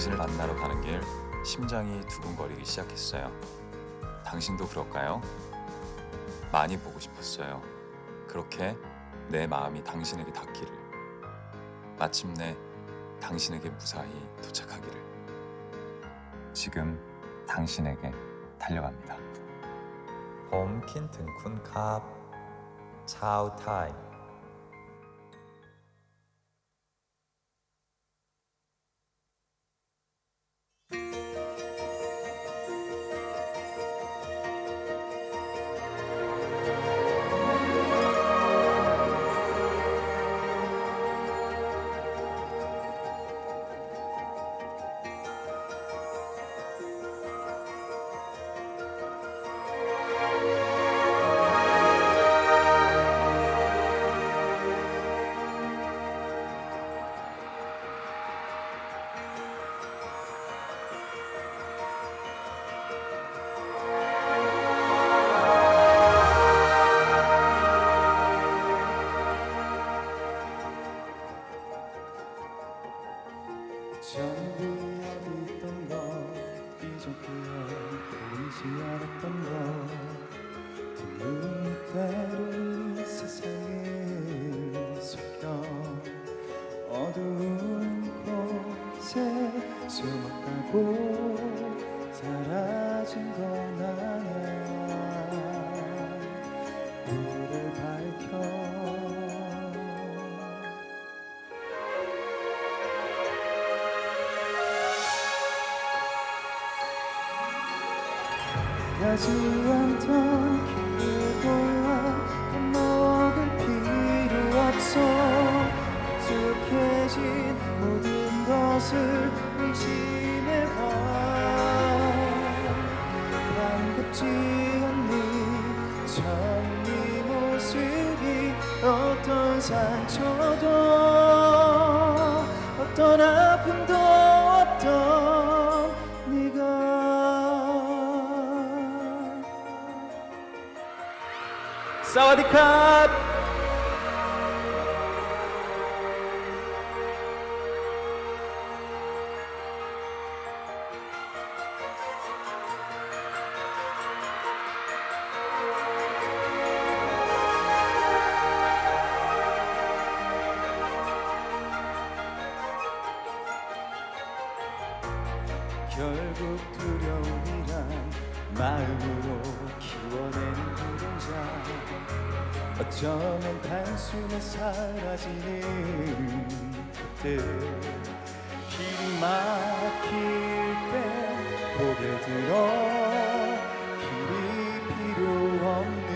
당신을 만나러 가는 길 심장이 두근거리기 시작했어요. 당신도 그럴까요? 많이 보고 싶었어요. 그렇게 내 마음이 당신에게 닿기를. 마침내 당신에게 무사히 도착하기를. 지금 당신에게 달려갑니다. 봄 킨튼쿤 캅 차우 타이 가지 않던 골라 먹을 필요 없어. 익숙해진 모든 것을 의심해봐. 반갑지 않니? 처네 모습이 어떤 상처도 어떤 아픔도 วัสดีครับ 어쩌면 단숨에 사라지는 그때 길이 막힐 때 고개 들어 길이 필요 없는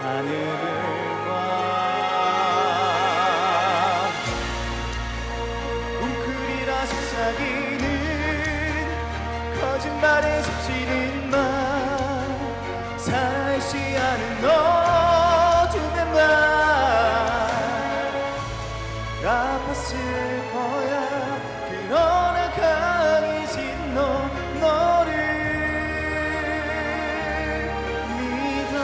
하늘을 봐 웅크리라 속삭이는 거짓말에 속지는 아팠을 거야. 그러나 강해진 너 너를 믿어.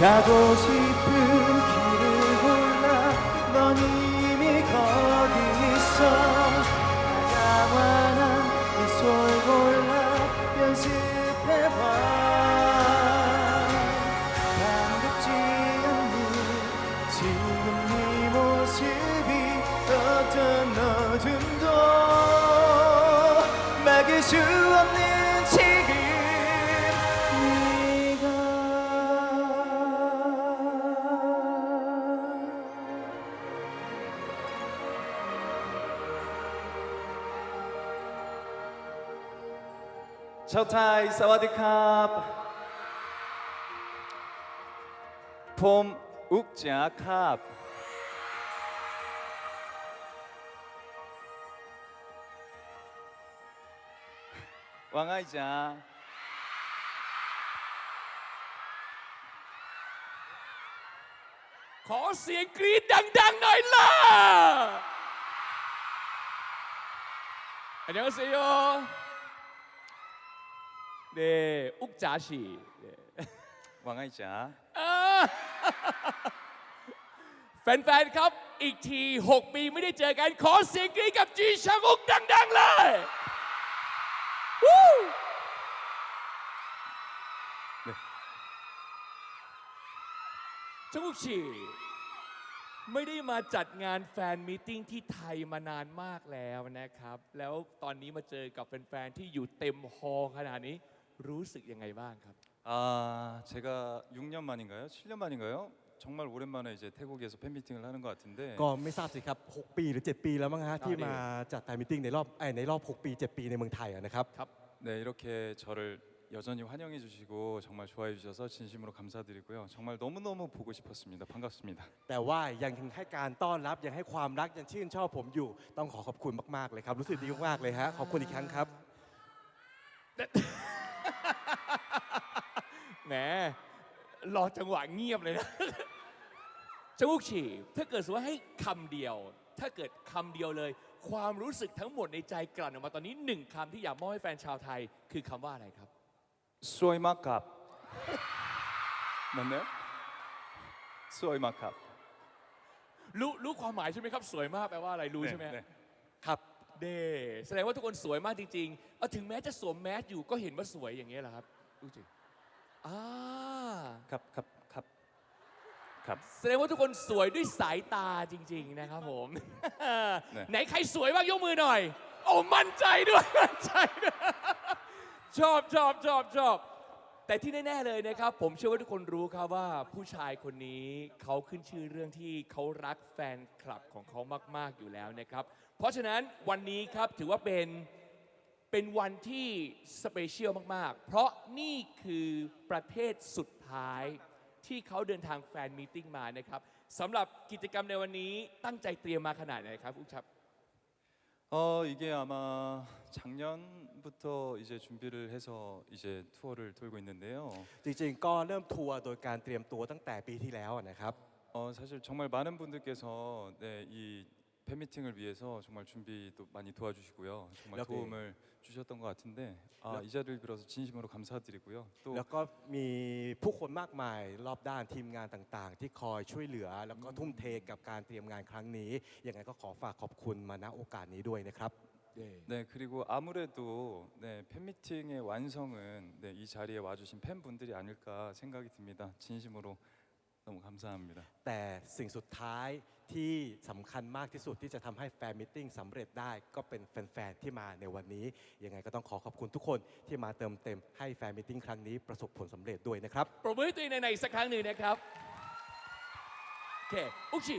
가고 싶 수 없는 지금 네가 차오타이 사와디캅. 봄 욱자 캅 ว่าง่ายจ้าขอเสียงกรีดดัง ๆ หน่อยล่ะอันยังสิโยเดออุกจ๋าฉีว่าไงจ๋าแฟน ๆ ครับ อีกที 6 ปีไม่ได้เจอกัน ขอเสียงกรีดกับจีชางอุกดัง ๆ เลย 네. จังอุกชีไม่ได้มาจัดงานแฟนมีตติ้งที่ไทยมานานมากแล้วนะครับ แล้วตอนนี้มาเจอกับแฟนๆ ที่อยู่เต็มฮอลล์ขนาดนี้ รู้สึกยังไงบ้างครับ 아 제가 6년 만인가요? 7년 만인가요? 정말 오랜만에 이제 태국에서 팬미팅을 하는 것 같은데 ก็ไม่ทราบสิครับ 6 ปีหรือ 7 ปีแล้วมั้งฮะที่ อ่าดี มาจัดแฟนมิทติ้งในรอบเอ้ยในรอบ 6 ปี 7 ปีในเมืองไทยอะนะครับ 네 이렇게 저를 여전히 환영해 주시고 정말 좋아해 주셔서 진심으로 감사드리고요. 정말 너무너무 보고 싶었습니다. 반갑습니다. แต่ว่ายังให้การต้อนรับยังให้ความรักยังชื่นชอบผมอยู่ ต้องขอขอบคุณมาก ๆ เลยครับ รู้สึกดีมากๆเลยฮะ ขอบคุณอีกครั้งครับ แหมรอจังหวะเงียบเลยนะ จมูกฉี่ถ้าเกิดสมมติว่าให้คำเดียว ถ้าเกิดคำเดียวเลย ความรู้สึกทั้งหมดในใจกลั่นออกมาตอนนี้หนึ่งคำที่อยากมอบให้แฟนชาวไทย คือคำว่าอะไรครับ สวยมากครับนั่นเนี่ยสวยมากครับรู้รู้ความหมายใช่ไหมครับ สวยมากแปลว่าอะไรรู้ใช่ไหมครับเด้แสดงว่าทุกคนสวยมากจริงๆเอาถึงแม้จะสวมแมสอยู่ก็เห็นว่าสวยอย่างเงี้ยเหรอครับดูสิอ่าครับครับครับครับ แสดงว่าทุกคนสวยด้วยสายตาจริง ๆ นะครับผมไหนใครสวยบ้างยกมือหน่อย โอ้มั่นใจด้วยมั่นใจด้วย ชอบชอบชอบชอบ แต่ที่แน่ ๆ เลยนะครับ ผมเชื่อว่าทุกคนรู้ครับว่าผู้ชายคนนี้เขาขึ้นชื่อเรื่องที่เขารักแฟนคลับของเขามาก ๆ อยู่แล้วนะครับ เพราะฉะนั้นวันนี้ครับถือว่าเป็น เป็นวันที่สเปเชียลมาก ๆ เพราะนี่คือประเทศสุดท้ายที่เขาเดินทางแฟนมีตติ้งมานะครับสำหรับกิจกรรมในวันนี้ตั้งใจเตรียมมาขนาดไหนครับอุ๊กครับ 어 이게 아마 작년 부터 이제 준비를 해서 이제 투어를 돌고 있는데요. จริง ๆ ก็เริ่มทัวร์โดยการเตรียมตัวตั้งแต่ปีที่แล้วอะนะครับ 어 사실 정말 많은 분들께서 네, 이 팬미팅을 위해서 정말 준비도 많이 도와주시고요. 정말 이렇게- 도움을 주셨던 것 같은데 아, 이 자리를 빌어서 진심으로 감사드리고요. 또 แล้วก็มีผู้คนมากมายรอบด้านทีมงานต่างๆ ที่คอยช่วยเหลือ แล้วก็ทุ่มเทกับการเตรียมงานครั้งนี้ ยังไงก็ขอฝากขอบคุณมาณโอกาสนี้ด้วยนะครับ 네 그리고 아무래도 네, 팬미팅의 완성은 네, 이 자리에 와주신 팬분들이 아닐까 생각이 듭니다. 진심으로 너무 감사합니다. แต่สิ่งสุดท้ายที่สำคัญมากที่สุดที่จะทำให้แฟนมิทติ้งสำเร็จได้ ก็เป็นแฟนๆ ที่มาในวันนี้ ยังไงก็ต้องขอขอบคุณทุกคนที่มาเติมเต็มให้แฟนมิทติ้งครั้งนี้ประสบผลสำเร็จด้วยนะครับ ปรบมือให้ตัวเองในๆอีกสักครั้งหนึ่งนะครับ โอเค อุ๊กชี